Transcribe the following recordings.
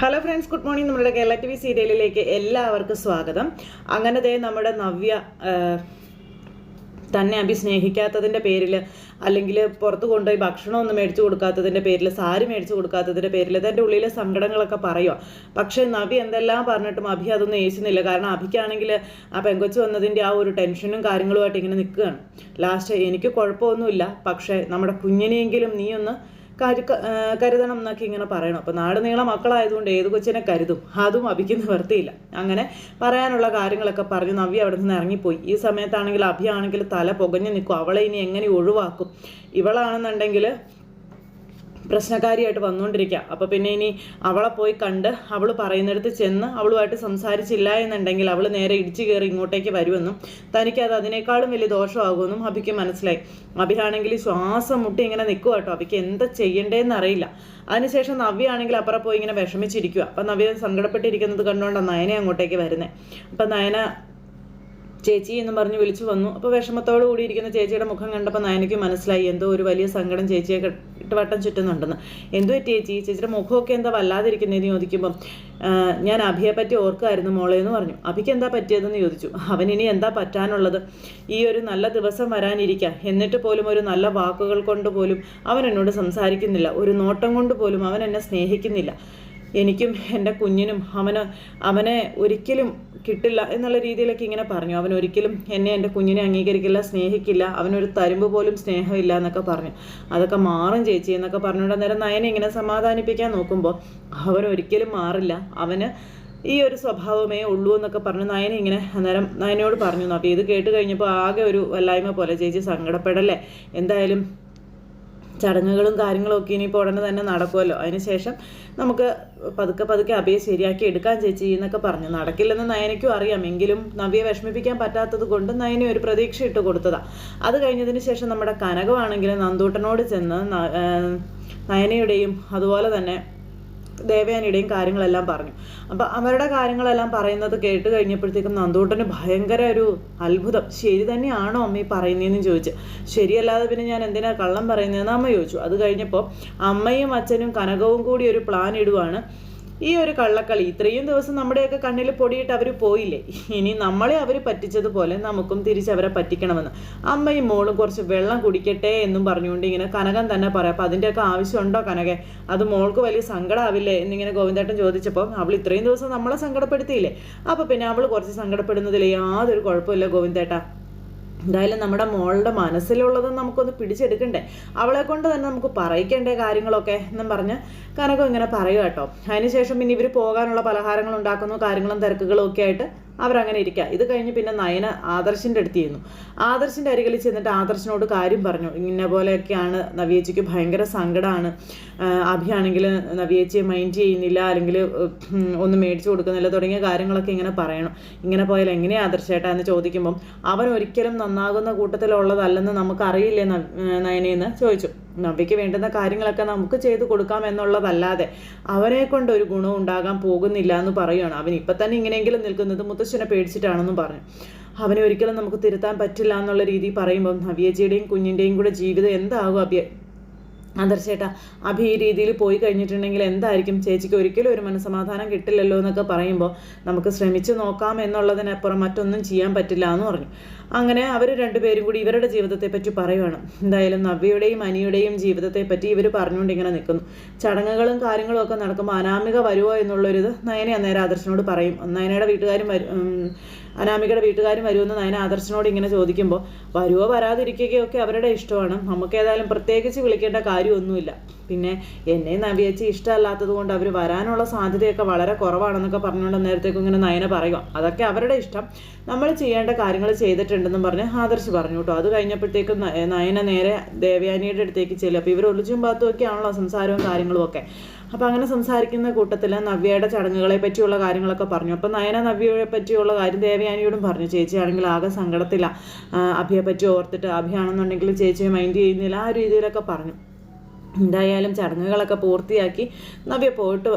Hello friends good morning നമ്മുടെ Kerala T V സീരിയലിലേക്ക് എല്ലാവർക്കും സ്വാഗതം. അങ്ങനെ ദേ നമ്മുടെ നവ്യ തന്നെ അഭി സ്നേഹിക്കാത്തതിന്റെ പേരിൽ അല്ലെങ്കിൽ പുറത്ത് കൊണ്ടുപോയി ഭക്ഷണമൊന്നും മേടിച്ചു കൊടുക്കാത്തതിന്റെ പേരിൽ സാരി മേടിച്ചു കൊടുക്കാത്തതിന്റെ പേരിൽ തന്റെ ഉള്ളിലെ സങ്കടങ്ങളൊക്കെ പറയുക പക്ഷേ നവി എന്തെല്ലാം പറഞ്ഞിട്ടും അഭി അതൊന്നും ഏശുന്നില്ല. കാരണം അഭിക്കാണെങ്കിൽ ആ പെങ്കൊച്ച് വന്നതിന്റെ ആ ഒരു ടെൻഷനും കാര്യങ്ങളുമായിട്ട് ഇങ്ങനെ നിൽക്കുകയാണ്. ലാസ്റ്റ് എനിക്ക് കുഴപ്പമൊന്നുമില്ല. പക്ഷേ നമ്മുടെ കുഞ്ഞിനെയെങ്കിലും നീ ഒന്ന് കരു കരുതണം എന്നൊക്കെ ഇങ്ങനെ പറയണം. അപ്പോൾ നാട് നീള മക്കളായതുകൊണ്ട് ഏത് കൊച്ചിനെ കരുതും? അതും അഭിക്ക് നിവർത്തിയില്ല. അങ്ങനെ പറയാനുള്ള കാര്യങ്ങളൊക്കെ പറഞ്ഞ് നവ്യ അവിടെ നിന്ന് ഇറങ്ങിപ്പോയി. ഈ സമയത്താണെങ്കിൽ അഭിയാണെങ്കിൽ തല പുകഞ്ഞു നിൽക്കും. അവളെ ഇനി എങ്ങനെ ഒഴിവാക്കും? ഇവളാണെന്നുണ്ടെങ്കിൽ പ്രശ്നക്കാരിയായിട്ട് വന്നുകൊണ്ടിരിക്കുക അപ്പോൾ പിന്നെ ഇനി അവളെ പോയി കണ്ട് അവൾ പറയുന്നിടത്ത് ചെന്ന് അവളുമായിട്ട് സംസാരിച്ചില്ല എന്നുണ്ടെങ്കിൽ അവൾ നേരെ ഇടിച്ചു കയറി ഇങ്ങോട്ടേക്ക് വരുമെന്നും തനിക്കത് അതിനേക്കാളും വലിയ ദോഷമാകുമെന്നും അഭിക്ക് മനസ്സിലായി. അഭിയാണെങ്കിൽ ശ്വാസം മുട്ടി ഇങ്ങനെ നിൽക്കുക കേട്ടോ. അഭിക്ക് എന്താ ചെയ്യണ്ടേന്ന് അറിയില്ല. അതിനുശേഷം നവ്യാണെങ്കിൽ അപ്പുറം പോയി ഇങ്ങനെ വിഷമിച്ചിരിക്കുക അപ്പം നവ്യ സങ്കടപ്പെട്ടിരിക്കുന്നത് കണ്ടുകൊണ്ടാണ് നയനെ അങ്ങോട്ടേക്ക് വരുന്നത് അപ്പം നയന ചേച്ചി എന്ന് പറഞ്ഞ് വിളിച്ചു വന്നു. അപ്പോൾ വിഷമത്തോടു കൂടിയിരിക്കുന്ന ചേച്ചിയുടെ മുഖം കണ്ടപ്പോൾ നയനയ്ക്ക് മനസ്സിലായി. എന്തോ ഒരു വലിയ സങ്കടം ചേച്ചിയെ വട്ടം ചുറ്റുന്നുണ്ടെന്ന്. എന്തോ ചേച്ചി? ചേച്ചിയുടെ മുഖമൊക്കെ എന്താ വല്ലാതിരിക്കുന്നതെന്ന് ചോദിക്കുമ്പം "ആ, ഞാൻ അഭിയെ പറ്റി ഓർക്കായിരുന്നു മോളെ എന്ന് പറഞ്ഞു. അഭിക്ക് എന്താ പറ്റിയതെന്ന് ചോദിച്ചു. അവൻ ഇനി എന്താ പറ്റാനുള്ളത്? ഈ ഒരു നല്ല ദിവസം വരാനിരിക്കുക എന്നിട്ട് പോലും ഒരു നല്ല വാക്കുകൾ കൊണ്ട് പോലും അവൻ എന്നോട് സംസാരിക്കുന്നില്ല. ഒരു നോട്ടം കൊണ്ട് പോലും അവൻ എന്നെ സ്നേഹിക്കുന്നില്ല. എനിക്കും എന്റെ കുഞ്ഞിനും അവന് അവനെ ഒരിക്കലും കിട്ടില്ല എന്നുള്ള രീതിയിലൊക്കെ ഇങ്ങനെ പറഞ്ഞു. അവൻ ഒരിക്കലും എന്നെ എന്റെ കുഞ്ഞിനെ അംഗീകരിക്കില്ല സ്നേഹിക്കില്ല അവനൊരു തരുമ്പ് പോലും സ്നേഹമില്ല എന്നൊക്കെ പറഞ്ഞു. അതൊക്കെ മാറും ചേച്ചി എന്നൊക്കെ പറഞ്ഞുകൊണ്ട് നേരം നയനെ ഇങ്ങനെ സമാധാനിപ്പിക്കാൻ നോക്കുമ്പോൾ അവൻ ഒരിക്കലും മാറില്ല. അവന് ഈ ഒരു സ്വഭാവമേ ഉള്ളൂ എന്നൊക്കെ പറഞ്ഞു നയന ഇങ്ങനെ അന്നേരം നയനോട് പറഞ്ഞു. അപ്പോൾ ഇത് കേട്ട് കഴിഞ്ഞപ്പോൾ ആകെ ഒരു വല്ലായ്മ പോലെ ചേച്ചി സങ്കടപ്പെടല്ലേ? എന്തായാലും ചടങ്ങുകളും കാര്യങ്ങളും ഒക്കെ ഇനിയിപ്പോൾ ഉടനെ തന്നെ നടക്കുമല്ലോ. അതിനുശേഷം നമുക്ക് പതുക്കെ പതുക്കെ അഭയെ ശരിയാക്കി എടുക്കാൻ ചേച്ചി എന്നൊക്കെ പറഞ്ഞു. നടക്കില്ലെന്ന് നയനയ്ക്കും അറിയാം. എങ്കിലും നവ്യെ വിഷമിപ്പിക്കാൻ പറ്റാത്തത് കൊണ്ട് നയനെ ഒരു പ്രതീക്ഷ ഇട്ട് കൊടുത്തതാ. അത് കഴിഞ്ഞതിന് ശേഷം നമ്മുടെ കനകമാണെങ്കിൽ നന്ദൂട്ടനോട് ചെന്ന് നയനയുടെയും അതുപോലെ തന്നെ ദേവയാനിയുടെയും കാര്യങ്ങളെല്ലാം പറഞ്ഞു. അപ്പം അവരുടെ കാര്യങ്ങളെല്ലാം പറയുന്നത് കേട്ട് കഴിഞ്ഞപ്പോഴത്തേക്കും നന്ദൂട്ടന് ഭയങ്കര ഒരു അത്ഭുതം. ശരി തന്നെയാണോ അമ്മ ഈ പറയുന്നതെന്ന് ചോദിച്ചു. ശരിയല്ലാതെ പിന്നെ ഞാൻ എന്തിനാ കള്ളം പറയുന്നതെന്ന് അമ്മ ചോദിച്ചു. അത് കഴിഞ്ഞപ്പോൾ അമ്മയും അച്ഛനും കനകവും കൂടി ഒരു പ്ലാൻ ഇടുവാണ്. ഈ ഒരു കള്ളക്കളി ഇത്രയും ദിവസം നമ്മുടെയൊക്കെ കണ്ണിൽ പൊടിയിട്ട് അവർ പോയില്ലേ? ഇനി നമ്മളെ അവർ പറ്റിച്ചതുപോലെ നമുക്കും തിരിച്ച് അവരെ പറ്റിക്കണമെന്ന്. അമ്മയും മോളും കുറച്ച് വെള്ളം കുടിക്കട്ടെ എന്നും പറഞ്ഞുകൊണ്ട് ഇങ്ങനെ കനകൻ തന്നെ പറയാം. അപ്പം അതിന്റെയൊക്കെ ആവശ്യമുണ്ടോ കനകെ? അത് മോൾക്ക് വലിയ സങ്കടമാവില്ലേ എന്നിങ്ങനെ ഗോവിന്ദേട്ടൻ ചോദിച്ചപ്പോൾ അവൾ ഇത്രയും ദിവസം നമ്മളെ സങ്കടപ്പെടുത്തിയില്ലേ? അപ്പോൾ പിന്നെ അവൾ കുറച്ച് സങ്കടപ്പെടുന്നതിൽ യാതൊരു കുഴപ്പമില്ല ഗോവിന്ദേട്ടാ. എന്തായാലും നമ്മുടെ മോളുടെ മനസ്സിലുള്ളത് നമുക്കൊന്ന് പിടിച്ചെടുക്കണ്ടേ? അവളെ കൊണ്ട് തന്നെ നമുക്ക് പറയിക്കേണ്ടേ കാര്യങ്ങളൊക്കെ എന്നും പറഞ്ഞ് കനകം ഇങ്ങനെ പറയുക കേട്ടോ. അതിനുശേഷം പിന്നെ ഇവർ പോകാനുള്ള പലഹാരങ്ങൾ ഉണ്ടാക്കുന്നു കാര്യങ്ങളും തിരക്കുകളും ഒക്കെ ആയിട്ട്. അവരങ്ങനെ ഇരിക്കുക ഇത് കഴിഞ്ഞ് പിന്നെ നയന ആദർശിന്റെ അടുത്തിരുന്നു ആദർശിന്റെ അരികിൽ ചെന്നിട്ട് ആദർശിനോട് കാര്യം പറഞ്ഞു. ഇന്ന പോലെയൊക്കെയാണ് നവിയേച്ചിക്ക് ഭയങ്കര സങ്കടമാണ് അഭിയാണെങ്കിൽ നവിയേച്ചിയെ മൈൻഡ് ചെയ്യുന്നില്ല അല്ലെങ്കിൽ ഒന്ന് മേടിച്ചു കൊടുക്കുന്നില്ല തുടങ്ങിയ കാര്യങ്ങളൊക്കെ ഇങ്ങനെ പറയണം. ഇങ്ങനെ പോയാൽ എങ്ങനെയാണ് ആദർശേട്ടാ എന്ന് ചോദിക്കുമ്പം അവൻ ഒരിക്കലും നന്നാകുന്ന കൂട്ടത്തിലുള്ളതല്ലെന്ന് നമുക്കറിയില്ലേ നയനയെന്ന് ചോദിച്ചു. നവ്യയ്ക്ക് വേണ്ടുന്ന കാര്യങ്ങളൊക്കെ നമുക്ക് ചെയ്തു കൊടുക്കാം എന്നുള്ളതല്ലാതെ അവരെ കൊണ്ട് ഒരു ഗുണം ഉണ്ടാകാൻ പോകുന്നില്ല എന്ന് പറയുകയാണ് അവൻ ഇപ്പം തന്നെ ഇങ്ങനെയെങ്കിലും നിൽക്കുന്നത് മുത്തശ്ശനെ പേടിച്ചിട്ടാണെന്നും പറഞ്ഞു. അവനെ ഒരിക്കലും നമുക്ക് തിരുത്താൻ പറ്റില്ല എന്നുള്ള രീതി പറയുമ്പം നവ്യജിയുടെയും കുഞ്ഞിന്റെയും കൂടെ ജീവിതം എന്താകും അഭ്യ ആദർശേട്ടാ അഭി ഈ രീതിയിൽ പോയി കഴിഞ്ഞിട്ടുണ്ടെങ്കിൽ എന്തായിരിക്കും? ചേച്ചിക്ക് ഒരിക്കലും ഒരു മനസ്സമാധാനം കിട്ടില്ലല്ലോ എന്നൊക്കെ പറയുമ്പോൾ നമുക്ക് ശ്രമിച്ചു നോക്കാം എന്നുള്ളതിനപ്പുറം മറ്റൊന്നും ചെയ്യാൻ പറ്റില്ല എന്ന് പറഞ്ഞു. അങ്ങനെ അവർ രണ്ടുപേരും കൂടി ഇവരുടെ ജീവിതത്തെ പറ്റി പറയുവാണ്. എന്തായാലും നവ്യയുടെയും അനിയുടെയും ജീവിതത്തെ പറ്റി ഇവർ പറഞ്ഞുകൊണ്ട് ഇങ്ങനെ നിൽക്കുന്നു. ചടങ്ങുകളും കാര്യങ്ങളും ഒക്കെ നടക്കുമ്പോൾ അനാമിക വരുമോ എന്നുള്ളൊരിത് നയനെ അന്നേരം ആദർശനോട് പറയും. നയനയുടെ വീട്ടുകാരും അനാമികയുടെ വീട്ടുകാരും വരുമെന്ന് നയന ആദർശനോട് ഇങ്ങനെ ചോദിക്കുമ്പോൾ വരുവോ വരാതിരിക്കുകയോ ഒക്കെ അവരുടെ ഇഷ്ടമാണ്. നമുക്ക് ഏതായാലും പ്രത്യേകിച്ച് വിളിക്കേണ്ട കാര്യമൊന്നുമില്ല. പിന്നെ എന്നെ നവിയച്ചി ഇഷ്ടമല്ലാത്തത് കൊണ്ട് അവർ വരാനുള്ള സാധ്യതയൊക്കെ വളരെ കുറവാണെന്നൊക്കെ പറഞ്ഞുകൊണ്ട് നേരത്തേക്കും ഇങ്ങനെ നയന പറയുക അതൊക്കെ അവരുടെ ഇഷ്ടം. നമ്മൾ ചെയ്യേണ്ട കാര്യങ്ങൾ ചെയ്തിട്ടുണ്ടെന്നും പറഞ്ഞ് ആദർശ് പറഞ്ഞു കേട്ടോ. അത് കഴിഞ്ഞപ്പോഴത്തേക്കും നയന നേരെ ദേവയാനിയുടെ അടുത്തേക്ക് ചെല്ലും. അപ്പോൾ ഇവർ ഒളിച്ചും പാത്തുമൊക്കെയാണല്ലോ സംസാരവും കാര്യങ്ങളും ഒക്കെ. അപ്പോൾ അങ്ങനെ സംസാരിക്കുന്ന കൂട്ടത്തിൽ നവ്യയുടെ ചടങ്ങുകളെ പറ്റിയുള്ള കാര്യങ്ങളൊക്കെ പറഞ്ഞു. അപ്പോൾ നയന നവ്യയെ പറ്റിയുള്ള കാര്യം ദേവയാനിയോടും പറഞ്ഞു. ചേച്ചി ആണെങ്കിൽ ആകെ സങ്കടത്തില്ല അഭിയെ പറ്റി ഓർത്തിട്ട് അഭിയാണെന്നുണ്ടെങ്കിൽ ചേച്ചിയെ മൈൻഡ് ചെയ്യുന്നില്ല. ആ രീതിയിലൊക്കെ പറഞ്ഞു. എന്തായാലും ചടങ്ങുകളൊക്കെ പൂർത്തിയാക്കി നവ്യ പോയിട്ട്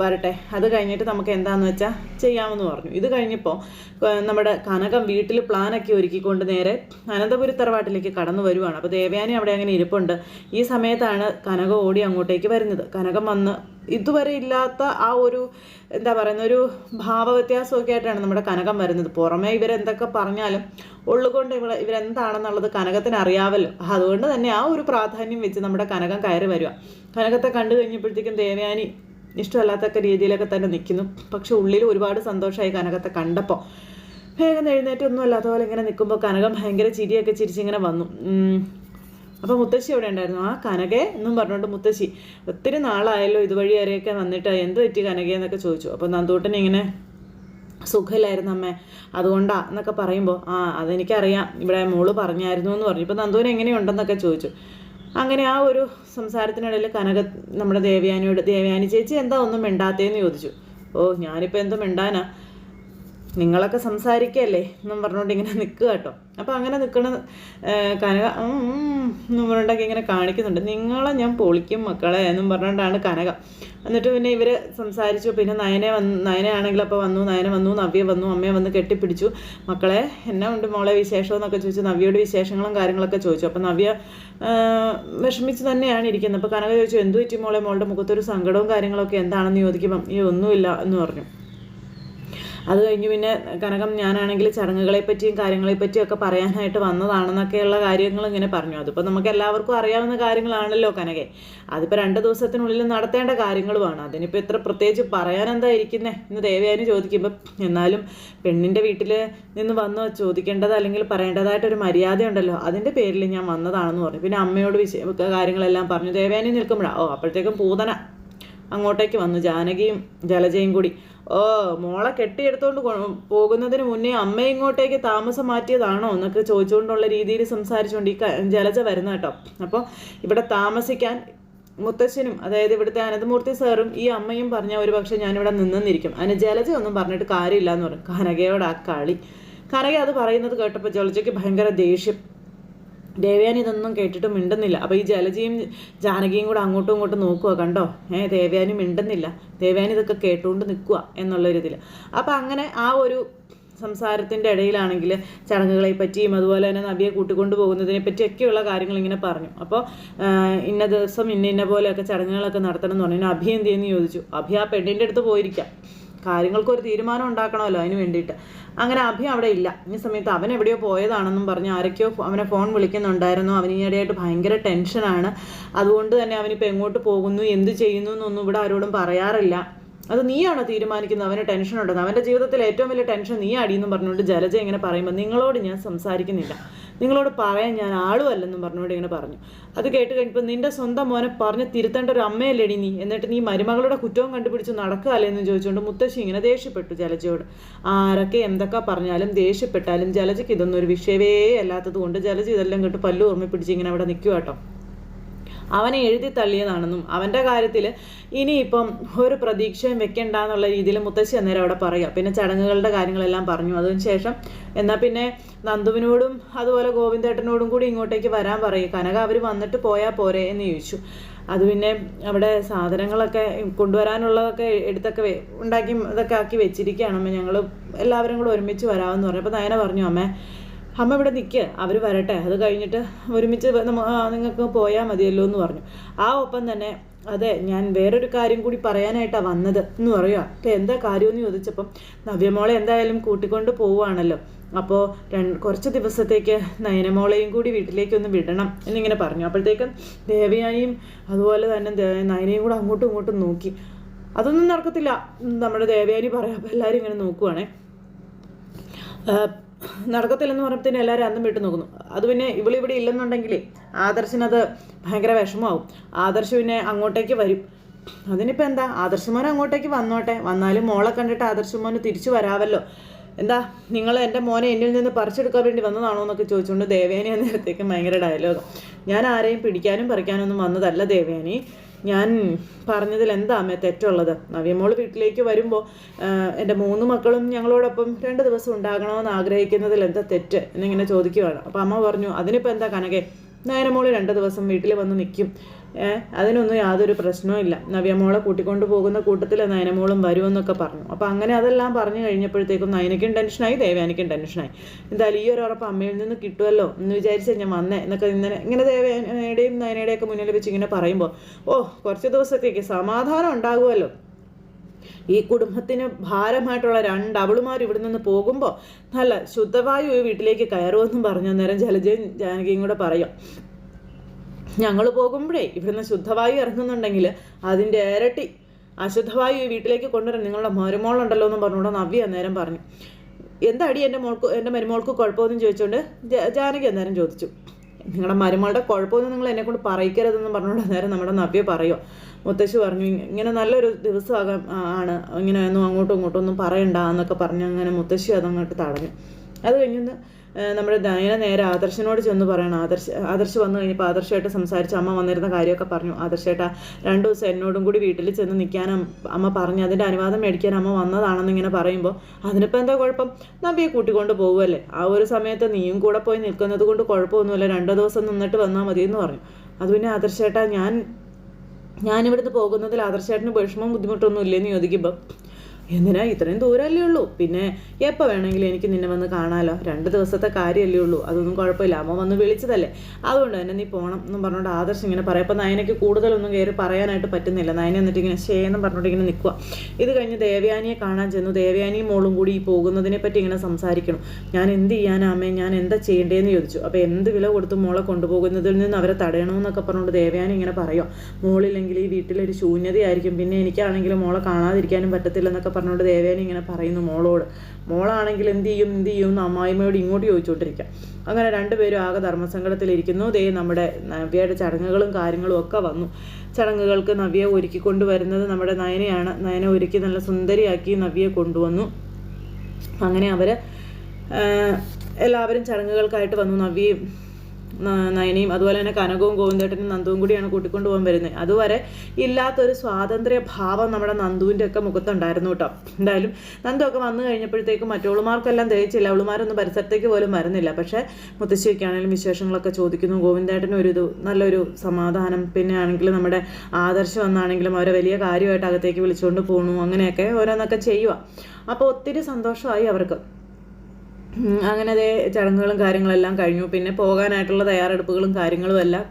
വരട്ടെ. അത് കഴിഞ്ഞിട്ട് നമുക്ക് എന്താണെന്ന് വെച്ചാൽ ചെയ്യാമെന്ന് പറഞ്ഞു. ഇത് കഴിഞ്ഞപ്പോൾ നമ്മുടെ കനകം വീട്ടിൽ പ്ലാനൊക്കെ ഒരുക്കിക്കൊണ്ട് നേരെ അനന്തപുരി തറവാട്ടിലേക്ക് കടന്നു വരുവാണ്. അപ്പോൾ ദേവയാനി അവിടെ അങ്ങനെ ഇരിപ്പുണ്ട്. ഈ സമയത്താണ് കനകം ഓടി അങ്ങോട്ടേക്ക് വരുന്നത്. കനകം വന്ന് ഇതുവരെ ഇല്ലാത്ത ആ ഒരു എന്താ പറയുന്ന ഒരു ഭാവവ്യത്യാസമൊക്കെ ആയിട്ടാണ് നമ്മുടെ കനകം വരുന്നത്. പുറമേ ഇവരെന്തൊക്കെ പറഞ്ഞാലും ഉള്ളുകൊണ്ട് ഇവർ ഇവരെന്താണെന്നുള്ളത് കനകത്തിന് അറിയാവല്ലോ. അതുകൊണ്ട് തന്നെ ആ ഒരു പ്രാധാന്യം വെച്ച് നമ്മുടെ കനകം കയറി വരിക. കനകത്തെ കണ്ടു കഴിഞ്ഞപ്പോഴത്തേക്കും ദേവയാനി ഇഷ്ടമല്ലാത്തൊക്കെ രീതിയിലൊക്കെ തന്നെ നിൽക്കുന്നു. പക്ഷെ ഉള്ളിൽ ഒരുപാട് സന്തോഷമായി കനകത്തെ കണ്ടപ്പോൾ. വേഗം എഴുന്നേറ്റൊന്നും അല്ലാത്ത പോലെ ഇങ്ങനെ നിൽക്കുമ്പോൾ കനകം ഭയങ്കര ചിരിയൊക്കെ ചിരിച്ചിങ്ങനെ വന്നു. അപ്പോൾ മുത്തശ്ശി അവിടെ ഉണ്ടായിരുന്നു? ആ കനകെ എന്നും പറഞ്ഞുകൊണ്ട് മുത്തശ്ശി ഒത്തിരി നാളായല്ലോ ഇതുവഴി വരെയൊക്കെ വന്നിട്ട് എന്ത് പറ്റി കനകെ എന്നൊക്കെ ചോദിച്ചു. അപ്പോൾ നന്ദൂട്ടൻ ഇങ്ങനെ സുഖമില്ലായിരുന്നു അമ്മേ അതുകൊണ്ടാ എന്നൊക്കെ പറയുമ്പോൾ ആ അതെനിക്കറിയാം ഇവിടെ മോൾ പറഞ്ഞായിരുന്നു എന്ന് പറഞ്ഞു. ഇപ്പോൾ നന്ദൂന എങ്ങനെയുണ്ടെന്നൊക്കെ ചോദിച്ചു. അങ്ങനെ ആ ഒരു സംസാരത്തിനിടയിൽ കനക നമ്മുടെ ദേവയാനിയോട് ദേവയാനി ചേച്ചി എന്താ ഒന്നും മിണ്ടാത്തേന്ന് ചോദിച്ചു. ഓ ഞാനിപ്പോൾ എന്തും മിണ്ടാനാ? നിങ്ങളൊക്കെ സംസാരിക്കല്ലേ? എന്നും പറഞ്ഞുകൊണ്ട് ഇങ്ങനെ നിൽക്കുക കേട്ടോ. അപ്പോൾ അങ്ങനെ നിൽക്കണ കനക എന്നും പറഞ്ഞിട്ടൊക്കെ ഇങ്ങനെ കാണിക്കുന്നുണ്ട്. നിങ്ങളെ ഞാൻ പൊളിക്കും മക്കളെ എന്നും പറഞ്ഞുകൊണ്ടാണ് കനക. എന്നിട്ട് പിന്നെ ഇവർ സംസാരിച്ചു. പിന്നെ നയനെ വന്ന് നയനയാണെങ്കിൽ അപ്പോൾ വന്നു നയന വന്നു നവ്യ വന്നു അമ്മയെ വന്ന് കെട്ടിപ്പിടിച്ചു. മക്കളെ എന്നാ ഉണ്ട് മോളെ വിശേഷം എന്നൊക്കെ ചോദിച്ചു. നവ്യയുടെ വിശേഷങ്ങളും കാര്യങ്ങളൊക്കെ ചോദിച്ചു. അപ്പോൾ നവ്യ വിഷമിച്ച് തന്നെയാണ് ഇരിക്കുന്നത്. അപ്പോൾ കനക ചോദിച്ചു എന്തു പറ്റി മോളെ? മോളുടെ മുഖത്തൊരു സങ്കടവും കാര്യങ്ങളൊക്കെ എന്താണെന്ന് ചോദിക്കുമ്പം ഈ ഒന്നുമില്ല എന്ന് പറഞ്ഞു. അത് കഴിഞ്ഞ് പിന്നെ കനകം ഞാനാണെങ്കിൽ ചടങ്ങുകളെ പറ്റിയും കാര്യങ്ങളെ പറ്റിയും ഒക്കെ പറയാനായിട്ട് വന്നതാണെന്നൊക്കെയുള്ള കാര്യങ്ങൾ ഇങ്ങനെ പറഞ്ഞു. അതിപ്പോൾ നമുക്ക് എല്ലാവർക്കും അറിയാവുന്ന കാര്യങ്ങളാണല്ലോ കനകെ. അതിപ്പോൾ രണ്ട് ദിവസത്തിനുള്ളിൽ നടത്തേണ്ട കാര്യങ്ങളുമാണ്. അതിനിപ്പോൾ ഇത്ര പ്രത്യേകിച്ച് പറയാൻ എന്താ ഇരിക്കുന്നേ? എന്ന് ദേവയാനി ചോദിക്കുമ്പോൾ എന്നാലും പെണ്ണിന്റെ വീട്ടിൽ നിന്ന് വന്ന് ചോദിക്കേണ്ടത് അല്ലെങ്കിൽ പറയേണ്ടതായിട്ടൊരു മര്യാദ ഉണ്ടല്ലോ അതിന്റെ പേരിൽ ഞാൻ വന്നതാണെന്ന് പറഞ്ഞു. പിന്നെ അമ്മയോട് വിശ കാര്യങ്ങളെല്ലാം പറഞ്ഞു. ദേവയാനി നിൽക്കുമ്പോഴാണ് ഓ അപ്പോഴത്തേക്കും പൂതന അങ്ങോട്ടേക്ക് വന്നു. ജാനകിയും ജലജയും കൂടി. ഓ മോളെ കെട്ടിയെടുത്തോണ്ട് പോകുന്നതിന് മുന്നേ അമ്മ ഇങ്ങോട്ടേക്ക് താമസം മാറ്റിയതാണോ എന്നൊക്കെ ചോദിച്ചുകൊണ്ടുള്ള രീതിയിൽ സംസാരിച്ചുകൊണ്ട് ഈ ജലജ വരുന്ന കേട്ടോ. അപ്പോൾ ഇവിടെ താമസിക്കാൻ മുത്തശ്ശനും അതായത് ഇവിടുത്തെ അനന്തമൂർത്തി സാറും ഈ അമ്മയും പറഞ്ഞ ഒരു പക്ഷേ ഞാനിവിടെ നിന്നെന്നിരിക്കും അതിന് ജലജ ഒന്നും പറഞ്ഞിട്ട് കാര്യമില്ല എന്ന് പറയും കനകയോട് ആ കളി. കനക അത് പറയുന്നത് കേട്ടപ്പോൾ ജലജയ്ക്ക് ഭയങ്കര ദേഷ്യം. ദേവയാനി ഇതൊന്നും കേട്ടിട്ട് മിണ്ടുന്നില്ല. അപ്പോൾ ഈ ജലജിയും ജാനകിയും കൂടെ അങ്ങോട്ടും ഇങ്ങോട്ടും നോക്കുക കണ്ടോ? ഏഹ് ദേവയാനി മിണ്ടുന്നില്ല. ദേവയാനി ഇതൊക്കെ കേട്ടുകൊണ്ട് നിൽക്കുക എന്നുള്ളൊരിതിൽ അപ്പോൾ അങ്ങനെ ആ ഒരു സംസാരത്തിന്റെ ഇടയിലാണെങ്കിൽ ചടങ്ങുകളെ പറ്റിയും അതുപോലെ തന്നെ നബിയെ കൂട്ടിക്കൊണ്ടു പോകുന്നതിനെ പറ്റിയൊക്കെയുള്ള കാര്യങ്ങൾ ഇങ്ങനെ പറഞ്ഞു. അപ്പോൾ ഇന്ന ദിവസം ഇന്ന ഇന്ന പോലെയൊക്കെ ചടങ്ങുകളൊക്കെ നടത്തണം എന്ന് പറഞ്ഞു. അഭി എന്ത് ചെയ്യുന്നു ചോദിച്ചു. അഭി ആ പെണ്ണിന്റെ അടുത്ത് പോയിരിക്കാം. കാര്യങ്ങൾക്കൊരു തീരുമാനം ഉണ്ടാക്കണമല്ലോ അതിന് വേണ്ടിയിട്ട്. അങ്ങനെ അഭി അവിടെ ഇല്ല. ഈ സമയത്ത് അവൻ എവിടെയോ പോയതാണെന്നും പറഞ്ഞ് ആരൊക്കെയോ അവനെ ഫോൺ വിളിക്കുന്നുണ്ടായിരുന്നു. അവൻ ഈയിടെയായിട്ട് ഭയങ്കര ടെൻഷനാണ്. അതുകൊണ്ട് തന്നെ അവനിപ്പോൾ എങ്ങോട്ട് പോകുന്നു എന്ത് ചെയ്യുന്നു എന്നൊന്നും ഇവിടെ ആരോടും പറയാറില്ല. അത് നീയാണോ തീരുമാനിക്കുന്നത്? അവന് ടെൻഷൻ ഉണ്ടെന്ന് അവന്റെ ജീവിതത്തിൽ ഏറ്റവും വലിയ ടെൻഷൻ നീ അടിയെന്നും പറഞ്ഞുകൊണ്ട് ജലജ ഇങ്ങനെ പറയുമ്പോൾ നിങ്ങളോട് ഞാൻ സംസാരിക്കുന്നില്ല. നിങ്ങളോട് പറയാൻ ഞാൻ ആളുമല്ലെന്നും പറഞ്ഞുകൊണ്ട് ഇങ്ങനെ പറഞ്ഞു. അത് കേട്ട് കഴിഞ്ഞപ്പോൾ നിന്റെ സ്വന്തം മോനെ പറഞ്ഞ് തിരുത്തേണ്ട ഒരു അമ്മയല്ലേടി നീ? എന്നിട്ട് നീ മരുമകളുടെ കുറ്റവും കണ്ടുപിടിച്ച് നടക്കുകയല്ലേ എന്ന് ചോദിച്ചുകൊണ്ട് മുത്തശ്ശി ഇങ്ങനെ ദേഷ്യപ്പെട്ടു ജലജയോട്. ആരൊക്കെ എന്തൊക്കെ പറഞ്ഞാലും ദേഷ്യപ്പെട്ടാലും ജലജയ്ക്ക് ഇതൊന്നും ഒരു വിഷയവേ അല്ലാത്തത് കൊണ്ട് ജലജ ഇതെല്ലാം കേട്ട് പല്ലു ഓർമ്മിപ്പിടിച്ച് ഇങ്ങനെ അവിടെ നിൽക്കുക കേട്ടോ അവനെ എഴുതി തള്ളിയതാണെന്നും അവന്റെ കാര്യത്തിൽ ഇനിയിപ്പം ഒരു പ്രതീക്ഷയും വെക്കണ്ട എന്നുള്ള രീതിയിൽ മുത്തശ്ശി അന്നേരം അവിടെ പറയുക. പിന്നെ ചടങ്ങുകളുടെ കാര്യങ്ങളെല്ലാം പറഞ്ഞു. അതിന് ശേഷം എന്നാൽ പിന്നെ നന്ദുവിനോടും അതുപോലെ ഗോവിന്ദേട്ടനോടും കൂടി ഇങ്ങോട്ടേക്ക് വരാൻ പറയും കനക അവർ വന്നിട്ട് പോയാൽ പോരെ എന്ന് ചോദിച്ചു. അത് പിന്നെ അവിടെ സാധനങ്ങളൊക്കെ കൊണ്ടുവരാനുള്ളതൊക്കെ എടുത്തൊക്കെ ഉണ്ടാക്കി ഇതൊക്കെ ആക്കി വെച്ചിരിക്കുകയാണ് അമ്മ. ഞങ്ങൾ എല്ലാവരും കൂടെ ഒരുമിച്ച് വരാമെന്ന് പറഞ്ഞു. അപ്പോൾ നയന പറഞ്ഞു അമ്മേ അമ്മ ഇവിടെ നിൽക്കുക അവർ വരട്ടെ. അത് കഴിഞ്ഞിട്ട് ഒരുമിച്ച് നിങ്ങൾക്ക് പോയാൽ മതിയല്ലോ എന്ന് പറഞ്ഞു. ആ ഒപ്പം തന്നെ അതെ ഞാൻ വേറൊരു കാര്യം കൂടി പറയാനായിട്ടാണ് വന്നത് എന്ന് പറയുക അപ്പോൾ എന്താ കാര്യമെന്ന് ചോദിച്ചപ്പം നവ്യമോളെ എന്തായാലും കൂട്ടിക്കൊണ്ട് പോവുകയാണല്ലോ അപ്പോൾ കുറച്ച് ദിവസത്തേക്ക് നയനമോളെയും കൂടി വീട്ടിലേക്കൊന്ന് വിടണം എന്നിങ്ങനെ പറഞ്ഞു. അപ്പോഴത്തേക്കും ദേവയാനിയും അതുപോലെ തന്നെ നയനയും കൂടെ അങ്ങോട്ടും ഇങ്ങോട്ടും നോക്കി. അതൊന്നും നടക്കത്തില്ല. നമ്മുടെ ദേവയാനി പറയാം അപ്പോൾ എല്ലാവരും ഇങ്ങനെ നോക്കുവാണേ. നടക്കത്തില്ലെന്ന് പറഞ്ഞപ്പോൾ എല്ലാവരും അന്നും വിട്ടു നോക്കുന്നു. അത് പിന്നെ ഇവളിവിടെ ഇല്ലെന്നുണ്ടെങ്കിൽ ആദർശിനത് ഭയങ്കര വിഷമാവും ആദർശ് പിന്നെ അങ്ങോട്ടേക്ക് വരും. അതിനിപ്പോൾ എന്താ? ആദർശമോൻ അങ്ങോട്ടേക്ക് വന്നോട്ടെ. വന്നാലും മോളെ കണ്ടിട്ട് ആദർശമോന് തിരിച്ചു വരാമല്ലോ എന്താ? നിങ്ങൾ എന്റെ മോനെ എന്നിൽ നിന്ന് പറിച്ചെടുക്കാൻ വേണ്ടി വന്നതാണോ എന്നൊക്കെ ചോദിച്ചുകൊണ്ട് ദേവേനി നേരത്തേക്ക് ഭയങ്കര ഡയലോഗ് ഞാൻ ആരെയും പിടിക്കാനും പറിക്കാനൊന്നും വന്നതല്ല ദേവേനി. ഞാൻ പറഞ്ഞതിൽ എന്താ അമ്മേ തെറ്റുള്ളത്? നവ്യമോൾ വീട്ടിലേക്ക് വരുമ്പോൾ എന്റെ മൂന്ന് മക്കളും ഞങ്ങളോടൊപ്പം രണ്ട് ദിവസം ഉണ്ടാകണമെന്ന് ആഗ്രഹിക്കുന്നതിൽ എന്താ തെറ്റ് എന്നിങ്ങനെ ചോദിക്കുകയാണ്. അപ്പോൾ അമ്മ പറഞ്ഞു അതിനിപ്പോൾ എന്താ കനകെ? നയനമോൾ രണ്ട് ദിവസം വീട്ടിൽ വന്ന് നിൽക്കും ഏഹ് അതിനൊന്നും യാതൊരു പ്രശ്നവും ഇല്ല. നവ്യമോളെ കൂട്ടിക്കൊണ്ട് പോകുന്ന കൂട്ടത്തിൽ നയനമോളും വരുമെന്നൊക്കെ പറഞ്ഞു. അപ്പോൾ അങ്ങനെ അതെല്ലാം പറഞ്ഞു കഴിഞ്ഞപ്പോഴത്തേക്കും നയനയ്ക്കും ടെൻഷനായി ദേവയാനിക്കും ടെൻഷനായി. എന്തായാലും ഈ ഒരു ഉറപ്പ് അമ്മയിൽ നിന്ന് കിട്ടുമല്ലോ എന്ന് വിചാരിച്ചാൽ ഞാൻ വന്നേ. എന്നൊക്കെ ഇങ്ങനെ ഇങ്ങനെ ദേവയാനയുടെയും നയനയുടെയൊക്കെ മുന്നിൽ വെച്ച് ഇങ്ങനെ പറയുമ്പോൾ ഓ കുറച്ച് ദിവസത്തേക്ക് സമാധാനം ഉണ്ടാകുമല്ലോ ഈ കുടുംബത്തിന് ഭാരമായിട്ടുള്ള രണ്ട് അവളുമാർ ഇവിടെ നിന്ന് പോകുമ്പോൾ നല്ല ശുദ്ധവായു ഈ വീട്ടിലേക്ക് കയറുമെന്നും പറഞ്ഞു അന്നേരം ജലജയും ജാനകിയും കൂടെ പറയും. ഞങ്ങൾ പോകുമ്പോഴേ ഇവിടുന്ന് ശുദ്ധവായു ഇറങ്ങുന്നുണ്ടെങ്കിൽ അതിന്റെ ഇരട്ടി അശുദ്ധവായു ഈ വീട്ടിലേക്ക് കൊണ്ടുവരാൻ നിങ്ങളുടെ മരുമോളുണ്ടല്ലോ എന്ന് പറഞ്ഞുകൊണ്ട് നവ്യ അന്നേരം പറഞ്ഞു. എന്താ അടി എന്റെ മോൾക്ക് എന്റെ മരുമോൾക്ക് കുഴപ്പമൊന്നും ചോദിച്ചുകൊണ്ട് ജാനകി അന്നേരം ചോദിച്ചു. നിങ്ങളുടെ മരുമകളുടെ കുഴപ്പമൊന്നും നിങ്ങൾ എന്നെ കൊണ്ട് പറയിക്കരുതെന്ന് പറഞ്ഞുകൊണ്ട് അന്നേരം നമ്മുടെ നവ്യ പറയുമോ മുത്തശ്ശി പറഞ്ഞു ഇങ്ങനെ നല്ലൊരു ദിവസമാകാം ആണ്. ഇങ്ങനെ ഒന്നും അങ്ങോട്ടും ഇങ്ങോട്ടും ഒന്നും പറയണ്ട എന്നൊക്കെ പറഞ്ഞ് അങ്ങനെ മുത്തശ്ശി അതങ്ങോട്ട് തടഞ്ഞു. അത് കഴിഞ്ഞൊന്ന് നമ്മുടെ നയന നേരെ ആദർശനോട് ചെന്ന് പറയണം. ആദർശ ആദർശ് വന്നു കഴിഞ്ഞപ്പോൾ ആദർശമായിട്ട് സംസാരിച്ച് അമ്മ വന്നിരുന്ന കാര്യമൊക്കെ പറഞ്ഞു. ആദർശേട്ടാ രണ്ടു ദിവസം എന്നോടും കൂടി വീട്ടിൽ ചെന്ന് നിൽക്കാൻ അമ്മ പറഞ്ഞു. അതിന്റെ അനുവാദം മേടിക്കാൻ അമ്മ വന്നതാണെന്ന് ഇങ്ങനെ പറയുമ്പോൾ അതിനിപ്പോൾ എന്താ കുഴപ്പം? നബിയെ കൂട്ടിക്കൊണ്ട് പോകുമല്ലേ ആ ഒരു സമയത്ത് നീയും കൂടെ പോയി നിൽക്കുന്നത് കൊണ്ട് കുഴപ്പമൊന്നുമില്ല. രണ്ടു ദിവസം നിന്നിട്ട് വന്നാൽ മതി എന്ന് പറഞ്ഞു. അത് പിന്നെ ആദർശേട്ടാ ഞാൻ ഞാനിവിടുന്ന് പോകുന്നതിൽ ആദർശേട്ടന് വിഷമം ബുദ്ധിമുട്ടൊന്നും ഇല്ലെന്ന് ചോദിക്കുമ്പോൾ എന്തിനാ? ഇത്രയും ദൂരമല്ലേ ഉള്ളൂ. പിന്നെ എപ്പോൾ വേണമെങ്കിലും എനിക്ക് നിന്നെ വന്ന് കാണാമല്ലോ രണ്ട് ദിവസത്തെ കാര്യമല്ലേ ഉള്ളൂ. അതൊന്നും കുഴപ്പമില്ല. അമ്മ വന്ന് വിളിച്ചതല്ലേ. അതുകൊണ്ട് തന്നെ നീ പോകണം എന്നും പറഞ്ഞുകൊണ്ട് ആദർശം ഇങ്ങനെ പറയാം. അപ്പോൾ നയനയ്ക്ക് കൂടുതലൊന്നും കയറി പറയാനായിട്ട് പറ്റുന്നില്ല. നയന എന്നിട്ട് ഇങ്ങനെ ഷേന്നും പറഞ്ഞുകൊണ്ട് ഇങ്ങനെ നിൽക്കുക ഇത് കഴിഞ്ഞ് ദേവയാനിയെ കാണാൻ ചെന്നു. ദേവയാനിയും മോളും കൂടി ഈ പോകുന്നതിനെ പറ്റി ഇങ്ങനെ സംസാരിക്കണം. ഞാൻ എന്ത് ചെയ്യാനാമേ ഞാൻ എന്താ ചെയ്യേണ്ടതെന്ന് ചോദിച്ചു. അപ്പോൾ എന്ത് വില കൊടുത്ത് മോളെ കൊണ്ടുപോകുന്നതിൽ നിന്ന് അവരെ തടയണമെന്നൊക്കെ പറഞ്ഞുകൊണ്ട് ദേവയാനി ഇങ്ങനെ പറയുക മോളില്ലെങ്കിൽ ഈ വീട്ടിലൊരു ശൂന്യതയായിരിക്കും. പിന്നെ എനിക്കാണെങ്കിലും മോളെ കാണാതിരിക്കാനും പറ്റത്തില്ലെന്നൊക്കെ പറഞ്ഞുകൊണ്ട് ദേവേനെ ഇങ്ങനെ പറയുന്നു മോളോട്. മോളാണെങ്കിൽ എന്ത് ചെയ്യും എന്ത് ചെയ്യും എന്ന് അമ്മായിമ്മയോട് ഇങ്ങോട്ട് ചോദിച്ചുകൊണ്ടിരിക്കുക അങ്ങനെ രണ്ടുപേരും ആകെ ധർമ്മസങ്കടത്തിലിരിക്കുന്നു. ദേ നമ്മുടെ നവ്യയുടെ ചടങ്ങുകളും കാര്യങ്ങളും ഒക്കെ വന്നു. ചടങ്ങുകൾക്ക് നവ്യ ഒരുക്കി കൊണ്ടുവരുന്നത് നമ്മുടെ നയനയാണ്. നയന ഒരുക്കി നല്ല സുന്ദരിയാക്കി നവ്യയെ കൊണ്ടുവന്നു. അങ്ങനെ അവർ എല്ലാവരും ചടങ്ങുകൾക്കായിട്ട് വന്നു. നവ്യയും നയനയും അതുപോലെ തന്നെ കനകവും ഗോവിന്ദേട്ടനും നന്ദുവും കൂടിയാണ് കൂട്ടിക്കൊണ്ട് പോകാൻ വരുന്നത്. അതുവരെ ഇല്ലാത്തൊരു സ്വാതന്ത്ര്യ ഭാവം നമ്മുടെ നന്ദുവിന്റെ ഒക്കെ മുഖത്തുണ്ടായിരുന്നു കേട്ടോ. എന്തായാലും നന്ദു ഒക്കെ വന്നു കഴിഞ്ഞപ്പോഴത്തേക്കും മറ്റുള്ളമാർക്കെല്ലാം തേച്ചില്ല അവളുമാരൊന്നും പരിസരത്തേക്ക് പോലും വരുന്നില്ല. പക്ഷേ മുത്തശ്ശിയൊക്കെയാണെങ്കിലും വിശേഷങ്ങളൊക്കെ ചോദിക്കുന്നു. ഗോവിന്ദേട്ടനും ഒരു ഇത് നല്ലൊരു സമാധാനം പിന്നെ ആണെങ്കിൽ നമ്മുടെ ആദർശം വന്നാണെങ്കിലും അവരെ വലിയ കാര്യമായിട്ട് അകത്തേക്ക് വിളിച്ചുകൊണ്ട് പോകണു അങ്ങനെയൊക്കെ ഓരോന്നൊക്കെ ചെയ്യുക അപ്പോൾ ഒത്തിരി സന്തോഷമായി അവർക്ക്. അങ്ങനെ അതേ ചടങ്ങുകളും കാര്യങ്ങളെല്ലാം കഴിഞ്ഞു. പിന്നെ പോകാനായിട്ടുള്ള തയ്യാറെടുപ്പുകളും കാര്യങ്ങളും എല്ലാം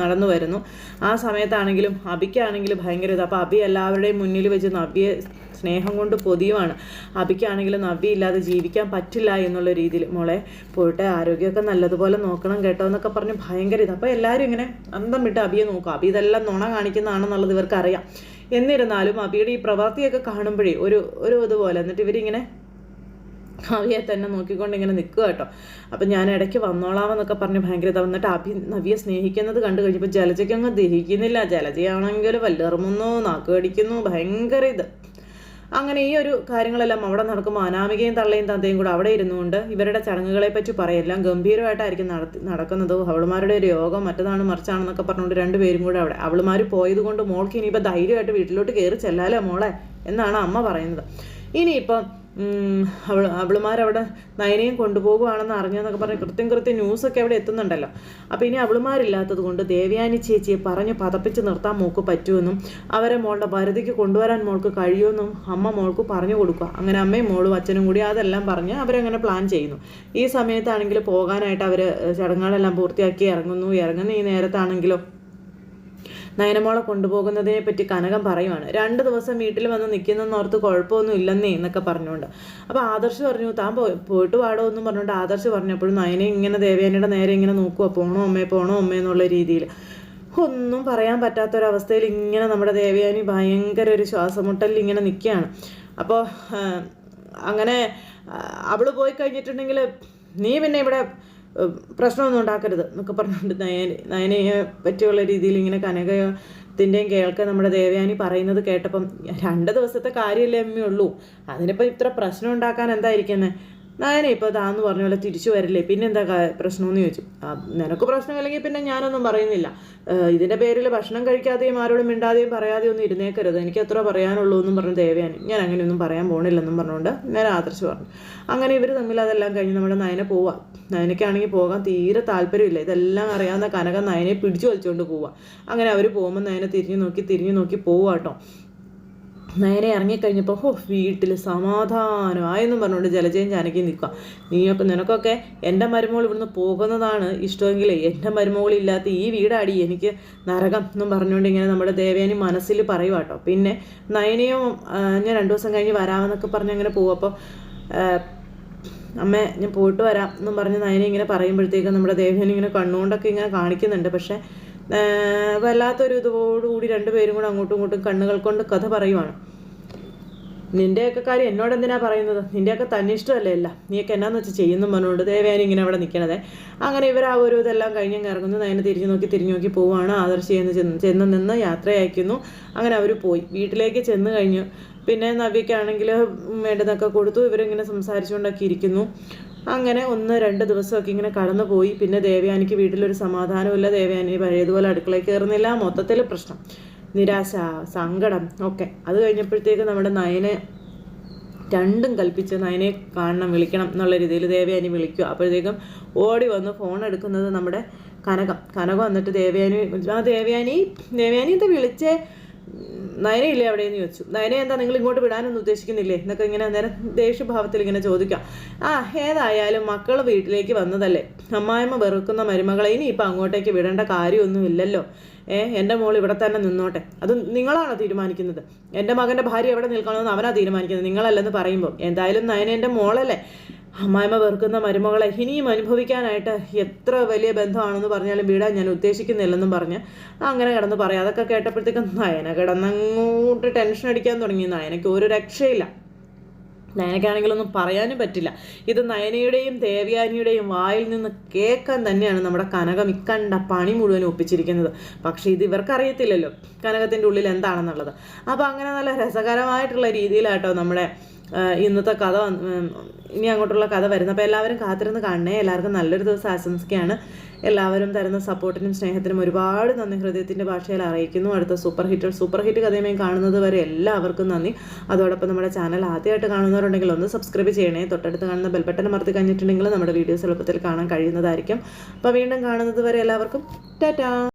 നടന്നു വരുന്നു. ആ സമയത്താണെങ്കിലും അബിക്കാണെങ്കിലും ഭയങ്കര ഇത്. അപ്പോൾ അബി എല്ലാവരുടെയും മുന്നിൽ വെച്ച് നവ്യെ സ്നേഹം കൊണ്ട് പൊതിയുമാണ് അബിക്കാണെങ്കിലും നവ്യ ഇല്ലാതെ ജീവിക്കാൻ പറ്റില്ല എന്നുള്ള രീതിയിൽ മോളെ പോയിട്ട് ആരോഗ്യമൊക്കെ നല്ലതുപോലെ നോക്കണം കേട്ടോ എന്നൊക്കെ പറഞ്ഞ് ഭയങ്കര ഇത്. അപ്പോൾ എല്ലാവരും ഇങ്ങനെ അന്തം വിട്ട് അബിയെ നോക്കും. അബി ഇതെല്ലാം നുണ കാണിക്കുന്നതാണെന്നുള്ളത് ഇവർക്കറിയാം എന്നിരുന്നാലും അബിയുടെ ഈ പ്രവൃത്തിയൊക്കെ കാണുമ്പോഴേ ഒരു ഒരു ഇതുപോലെ എന്നിട്ട് ഇവരിങ്ങനെ നവ്യെ തന്നെ നോക്കിക്കൊണ്ട് ഇങ്ങനെ നിൽക്കുക കേട്ടോ. അപ്പം ഞാൻ ഇടയ്ക്ക് വന്നോളാമെന്നൊക്കെ പറഞ്ഞ് ഭയങ്കര വന്നിട്ട് അഭി നവ്യെ സ്നേഹിക്കുന്നത് കണ്ടു കഴിഞ്ഞപ്പോൾ ജലജയ്ക്ക് അങ്ങ് ദഹിക്കുന്നില്ല. ജലജയാണെങ്കിൽ നാക്ക് കടിക്കുന്നു ഭയങ്കര ഇത്. അങ്ങനെ ഈ ഒരു കാര്യങ്ങളെല്ലാം അവിടെ നടക്കുമ്പോൾ അനാമികയും തള്ളയും തന്തയും കൂടെ അവിടെ ഇരുന്നുകൊണ്ട് ഇവരുടെ ചടങ്ങുകളെ പറ്റി പറയെല്ലാം ഗംഭീരമായിട്ടായിരിക്കും നടത്തി നടക്കുന്നത്. അവളുമാരുടെ ഒരു യോഗം മറ്റതാണ് മറിച്ചാണെന്നൊക്കെ പറഞ്ഞുകൊണ്ട് രണ്ടുപേരും കൂടെ അവിടെ. അവളുമാർ പോയത് കൊണ്ട് മോൾക്ക് ഇനിയിപ്പോൾ ധൈര്യമായിട്ട് വീട്ടിലോട്ട് കയറി ചെല്ലാലോ മോളെ? എന്നാണ് അമ്മ പറയുന്നത്. ഇനിയിപ്പം അവൾ അവളുമാരവിടെ നയനയും കൊണ്ടുപോകുവാണെന്ന് അറിഞ്ഞെന്നൊക്കെ പറഞ്ഞ് കൃത്യം കൃത്യം ന്യൂസൊക്കെ അവിടെ എത്തുന്നുണ്ടല്ലോ. അപ്പോൾ ഇനി അവളുമാരില്ലാത്തത് കൊണ്ട് ദേവയാനി ചേച്ചിയെ പറഞ്ഞ് പതപ്പിച്ച് നിർത്താൻ മോൾക്ക് പറ്റുമെന്നും അവരെ മോളുടെ വരുതിക്ക് കൊണ്ടുവരാൻ മോൾക്ക് കഴിയുമെന്നും അമ്മ മോൾക്ക് പറഞ്ഞു കൊടുക്കുക. അങ്ങനെ അമ്മയും മോളും അച്ഛനും കൂടി അതെല്ലാം പറഞ്ഞ് അവരങ്ങനെ പ്ലാൻ ചെയ്യുന്നു. ഈ സമയത്താണെങ്കിൽ പോകാനായിട്ട് അവർ ചടങ്ങുകളെല്ലാം പൂർത്തിയാക്കി ഇറങ്ങുന്നു. ഇറങ്ങുന്ന ഈ നേരത്താണെങ്കിലോ നയനമോളെ കൊണ്ടുപോകുന്നതിനെ പറ്റി കനകം പറയുവാണ്. രണ്ട് ദിവസം വീട്ടിൽ വന്ന് നിൽക്കുന്നെന്ന് ഓർത്ത് കുഴപ്പമൊന്നും ഇല്ലെന്നേ എന്നൊക്കെ പറഞ്ഞുകൊണ്ട്. അപ്പോൾ ആദർശ് പറഞ്ഞു താൻ പോയി പോയിട്ട് പാടോ എന്നും പറഞ്ഞുകൊണ്ട് ആദർശ് പറഞ്ഞപ്പോഴും നയനെ ഇങ്ങനെ ദേവേനയുടെ നേരെ ഇങ്ങനെ നോക്കുക പോണോ അമ്മേ പോണോ അമ്മേ എന്നുള്ള രീതിയിൽ. ഒന്നും പറയാൻ പറ്റാത്തൊരവസ്ഥയിൽ ഇങ്ങനെ നമ്മുടെ ദേവയാനി ഭയങ്കര ഒരു ശ്വാസമുട്ടലിൽ ഇങ്ങനെ നിൽക്കുകയാണ്. അപ്പോൾ അങ്ങനെ അവൾ പോയി കഴിഞ്ഞിട്ടുണ്ടെങ്കിൽ നീ പിന്നെ ഇവിടെ പ്രശ്നമൊന്നും ഉണ്ടാക്കരുത് എന്നൊക്കെ പറഞ്ഞുകൊണ്ട് നയന നയനയെ പറ്റിയുള്ള രീതിയിൽ ഇങ്ങനെ കനകത്തിന്റെയും കേൾക്കെ നമ്മുടെ ദേവയാനി പറയുന്നത് കേട്ടപ്പം രണ്ട് ദിവസത്തെ കാര്യമല്ലേ അമ്മയുള്ളൂ അതിനിപ്പോൾ ഇത്ര പ്രശ്നം ഉണ്ടാക്കാൻ എന്തായിരിക്കുന്നത് നയന ഇപ്പോൾ താന്ന് പറഞ്ഞ പോലെ തിരിച്ചു വരില്ലേ? പിന്നെന്താ പ്രശ്നം പ്രശ്നമെന്ന് ചോദിച്ചു. "ആ, നിനക്ക് പ്രശ്നമില്ലെങ്കിൽ പിന്നെ ഞാനൊന്നും പറയുന്നില്ല. ഇതിന്റെ പേരിൽ ഭക്ഷണം കഴിക്കാതെയും ആരോടും മിണ്ടാതെയും പറയാതെയും ഒന്നും ഇരുന്നേക്കരുത്. എനിക്ക് എത്ര പറയാനുള്ളൂ എന്നും പറഞ്ഞു ദേവയാനി. ഞാൻ അങ്ങനെയൊന്നും പറയാൻ പോണില്ലെന്നും പറഞ്ഞുകൊണ്ട് ഞാൻ ആദർശ് പറഞ്ഞു. അങ്ങനെ ഇവർ തമ്മിൽ അതെല്ലാം കഴിഞ്ഞ് നമ്മുടെ നയനെ പോവാം. നയനയ്ക്കാണെങ്കിൽ പോകാൻ തീരെ താല്പര്യമില്ല. ഇതെല്ലാം അറിയാവുന്ന കനകം നയനെ പിടിച്ചു വലിച്ചുകൊണ്ട് പോവാം. അങ്ങനെ അവർ പോകുമ്പോൾ നയനെ തിരിഞ്ഞു നോക്കി തിരിഞ്ഞു നോക്കി പോവാട്ടോ നേരെ ഇറങ്ങിക്കഴിഞ്ഞപ്പോൾ ഹോ വീട്ടിൽ സമാധാനമായെന്നും പറഞ്ഞുകൊണ്ട് ജലജയും ജാനകി നിൽക്കുക. നീയൊക്കെ നിനക്കൊക്കെ എന്റെ മരുമോൾ ഇവിടുന്ന് പോകുന്നതാണ് ഇഷ്ടമെങ്കിൽ എന്റെ മരുമോളില്ലാത്ത ഈ വീടാടി എനിക്ക് നരകം എന്നും പറഞ്ഞുകൊണ്ട് ഇങ്ങനെ നമ്മുടെ ദേവേനി മനസ്സിൽ പറയുക കേട്ടോ പിന്നെ നയനയും ഞാൻ രണ്ടു ദിവസം കഴിഞ്ഞ് വരാമെന്നൊക്കെ പറഞ്ഞ് അങ്ങനെ പോകും അപ്പോൾ അമ്മേ ഞാൻ പോയിട്ട് വരാം എന്നും പറഞ്ഞ് നയനെ ഇങ്ങനെ പറയുമ്പോഴത്തേക്കും നമ്മുടെ ദേവേനി ഇങ്ങനെ കണ്ണുകൊണ്ടൊക്കെ ഇങ്ങനെ കാണിക്കുന്നുണ്ട്. പക്ഷേ വല്ലാത്തൊരു ഇതോടുകൂടി രണ്ടുപേരും കൂടെ അങ്ങോട്ടും ഇങ്ങോട്ടും കണ്ണുകൾ കൊണ്ട് കഥ പറയുവാണ്. നിന്റെയൊക്കെ കാര്യം എന്നോട് എന്തിനാ പറയുന്നത്? നിന്റെയൊക്കെ തന്നെ ഇഷ്ടമല്ലേ അല്ല നീയൊക്കെ എന്നാന്ന് വെച്ച് ചെയ്യുന്നു പറഞ്ഞുകൊണ്ട് ദേവേന ഇങ്ങനെ അവിടെ നിൽക്കണത് അങ്ങനെ ഇവർ ആ ഒരു ഇതെല്ലാം കഴിഞ്ഞങ്ങ് ഇറങ്ങുന്നു. നയനെ തിരിഞ്ഞു നോക്കി തിരിഞ്ഞു നോക്കി പോവുകയാണ് ആദർശി ചെന്ന് ചെന്ന് നിന്ന് യാത്ര അയക്കുന്നു അങ്ങനെ അവർ പോയി. വീട്ടിലേക്ക് ചെന്ന് കഴിഞ്ഞു പിന്നെ നവ്യക്കാണെങ്കിൽ വേണ്ടതൊക്കെ കൊടുത്തു ഇവരിങ്ങനെ സംസാരിച്ചുകൊണ്ടൊക്കെ ഇരിക്കുന്നു. അങ്ങനെ ഒന്ന് രണ്ട് ദിവസമൊക്കെ ഇങ്ങനെ കടന്നു പോയി പിന്നെ ദേവയാനിക്ക് വീട്ടിലൊരു സമാധാനമില്ല ദേവയാനി പഴയതുപോലെ അടുക്കളയിൽ കയറുന്നില്ല. മൊത്തത്തിൽ പ്രശ്നം. നിരാശ സങ്കടം ഒക്കെ. അത് കഴിഞ്ഞപ്പോഴത്തേക്ക് നമ്മുടെ നയനെ രണ്ടും കൽപ്പിച്ച് നയനെ കാണണം വിളിക്കണം എന്നുള്ള രീതിയിൽ ദേവയാനി വിളിക്കുക. അപ്പോഴത്തേക്കും ഓടി വന്ന് ഫോൺ എടുക്കുന്നത് നമ്മുടെ കനകം. കനകം വന്നിട്ട് ദേവയാനി ആ ദേവയാനി ദേവയാനി എന്താ വിളിച്ചേ? നയനയില്ലേ അവിടെയെന്ന് ചോദിച്ചു. നയനെ എന്താ നിങ്ങൾ ഇങ്ങോട്ട് വിടാനൊന്നും ഉദ്ദേശിക്കുന്നില്ലേ? എന്നൊക്കെ ഇങ്ങനെ അന്നേരം ദേഷ്യഭാവത്തിൽ ഇങ്ങനെ ചോദിക്കാം. ആ ഏതായാലും മക്കൾ വീട്ടിലേക്ക് വന്നതല്ലേ. അമ്മായിമ്മ വെറുക്കുന്ന മരുമകളെ ഇനി ഇപ്പം അങ്ങോട്ടേക്ക് വിടേണ്ട കാര്യമൊന്നുമില്ലല്ലോ ഏ എന്റെ മോൾ ഇവിടെ തന്നെ നിന്നോട്ടെ. അത് നിങ്ങളാണോ തീരുമാനിക്കുന്നത്? എന്റെ മകന്റെ ഭാര്യ എവിടെ നിൽക്കണമെന്ന് അവനാണ് തീരുമാനിക്കുന്നത്. നിങ്ങളല്ലെന്ന് പറയുമ്പോൾ എന്തായാലും നയന എന്റെ മോളല്ലേ. അമ്മായിമ്മ വെറുക്കുന്ന മരുമകളെ ഇനിയും അനുഭവിക്കാനായിട്ട് എത്ര വലിയ ബന്ധമാണെന്ന് പറഞ്ഞാലും വീടാൻ ഞാൻ ഉദ്ദേശിക്കുന്നില്ലെന്നും പറഞ്ഞ് അങ്ങനെ കിടന്ന് പറയാം. അതൊക്കെ കേട്ടപ്പോഴത്തേക്കും നയന കിടന്നങ്ങോട്ട് ടെൻഷൻ അടിക്കാൻ തുടങ്ങി. നയനയ്ക്ക് ഒരു രക്ഷയില്ല. നയനയ്ക്കാണെങ്കിലൊന്നും പറയാനും പറ്റില്ല. ഇത് നയനയുടെയും ദേവയാനിയുടെയും വായിൽ നിന്ന് കേൾക്കാൻ തന്നെയാണ് നമ്മുടെ കനകം ഇക്കണ്ട പണി മുഴുവൻ ഒപ്പിച്ചിരിക്കുന്നത്. പക്ഷേ ഇത് ഇവർക്കറിയത്തില്ലല്ലോ കനകത്തിന്റെ ഉള്ളിൽ എന്താണെന്നുള്ളത്. അപ്പോൾ അങ്ങനെ നല്ല രസകരമായിട്ടുള്ള രീതിയിലാട്ടോ നമ്മുടെ ഇന്നത്തെ കഥ ഇനി അങ്ങോട്ടുള്ള കഥ വരുന്നത് അപ്പോൾ എല്ലാവരും കാത്തിരുന്ന് കാണണേ. എല്ലാവർക്കും നല്ലൊരു ദിവസം ആശംസിക്കുകയാണ്. എല്ലാവരും തരുന്ന സപ്പോർട്ടിനും സ്നേഹത്തിനും ഒരുപാട് നന്ദി. ഹൃദയത്തിന്റെ ഭാഷയിൽ അറിയിക്കുന്നു. അടുത്ത സൂപ്പർ ഹിറ്റ് സൂപ്പർ ഹിറ്റ് കഥയുമായി കാണുന്നത് വരെ എല്ലാവർക്കും നന്ദി. അതോടൊപ്പം നമ്മുടെ ചാനൽ ആദ്യമായിട്ട് കാണുന്നവരുണ്ടെങ്കിൽ ഒന്ന് സബ്സ്ക്രൈബ് ചെയ്യണേ. തൊട്ടടുത്ത് കാണുന്ന ബെൽബട്ടൺ അമർത്തി കഴിഞ്ഞിട്ടുണ്ടെങ്കിൽ നമ്മുടെ വീഡിയോസ് എളുപ്പത്തിൽ കാണാൻ കഴിയുന്നതായിരിക്കും. അപ്പോൾ വീണ്ടും കാണുന്നത് വരെ എല്ലാവർക്കും ടാറ്റാ.